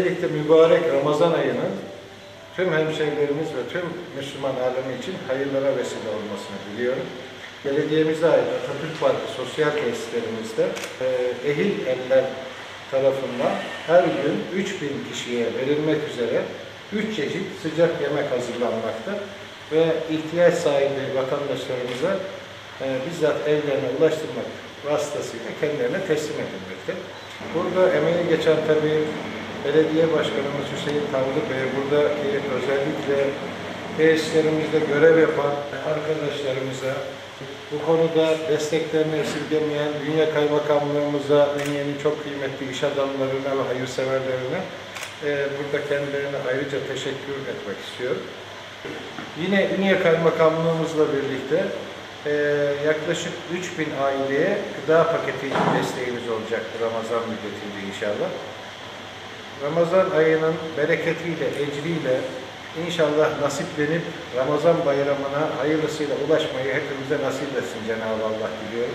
Öncelikle mübarek Ramazan ayının tüm hemşehrilerimiz ve tüm Müslüman alemi için hayırlara vesile olmasını diliyorum. Belediyemize ait Atatürk Parkı sosyal tesislerimizde e, ehil eller tarafından her gün 3000 kişiye verilmek üzere 3 çeşit sıcak yemek hazırlanmakta ve ihtiyaç sahibi vatandaşlarımıza e, bizzat evlerine ulaştırmak vasıtasıyla kendilerine teslim edilmekte. Burada emeği geçen tabii belediye başkanımız Hüseyin Tanrı Bey, buradaki özellikle tesislerimizde görev yapan arkadaşlarımıza, bu konuda desteklerini esirgemeyen Dünya Kaymakamlığımıza, Ünye'nin çok kıymetli iş adamlarına ve hayırseverlerine e, burada kendilerine ayrıca teşekkür etmek istiyorum. Yine Ünye Kaymakamlığımızla birlikte e, yaklaşık 3000 aileye gıda paketi desteğimiz olacaktır Ramazan müddetinde inşallah. Ramazan ayının bereketiyle, ecriyle inşallah nasiplenip Ramazan bayramına hayırlısıyla ulaşmayı hepimize nasip etsin Cenab-ı Allah diliyorum.